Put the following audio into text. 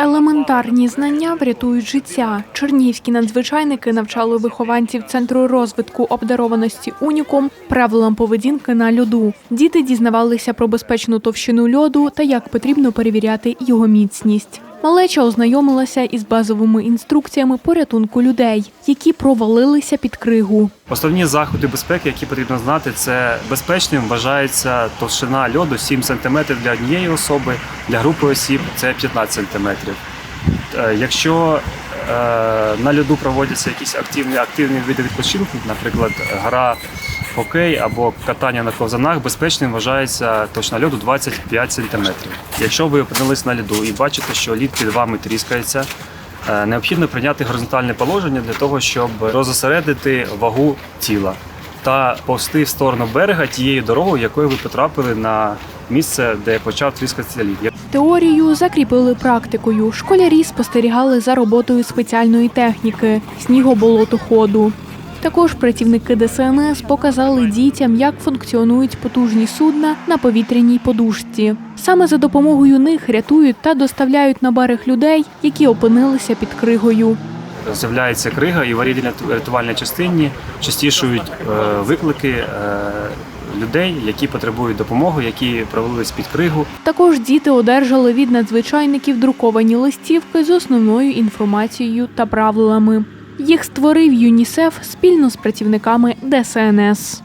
Елементарні знання врятують життя. Чернігівські надзвичайники навчали вихованців центру розвитку обдарованості Унікум правилам поведінки на льоду. Діти дізнавалися про безпечну товщину льоду та як потрібно перевіряти його міцність. Малеча ознайомилася із базовими інструкціями порятунку людей, які провалилися під кригу. Основні заходи безпеки, які потрібно знати, це безпечним вважається товщина льоду 7 см для однієї особи, для групи осіб це 15 см. Е, Якщо е, на льоду проводяться якісь активні, активні види відпочинку, наприклад, гра хокей або катання на ковзанах, безпечним вважається товщина льоду 25 см. Якщо ви опинились на льоду і бачите, що лід під вами тріскається, Е, Необхідно прийняти горизонтальне положення для того, щоб розосередити вагу тіла та повсти в сторону берега тією дорогою, якою ви потрапили на місце, де почав тріскатися лід. Теорію закріпили практикою. Школярі спостерігали за роботою спеціальної техніки снігоболотоходу. Також працівники ДСНС показали дітям, як функціонують потужні судна на повітряній подушці. Саме за допомогою них рятують та доставляють на берег людей, які опинилися під кригою. З'являється крига і в аварійно-рятувальній частині частішують е, виклики е, людей, які потребують допомоги, які провалились під кригу. Також діти одержали від надзвичайників друковані листівки з основною інформацією та правилами. Їх створив ЮНІСЕФ спільно з працівниками ДСНС.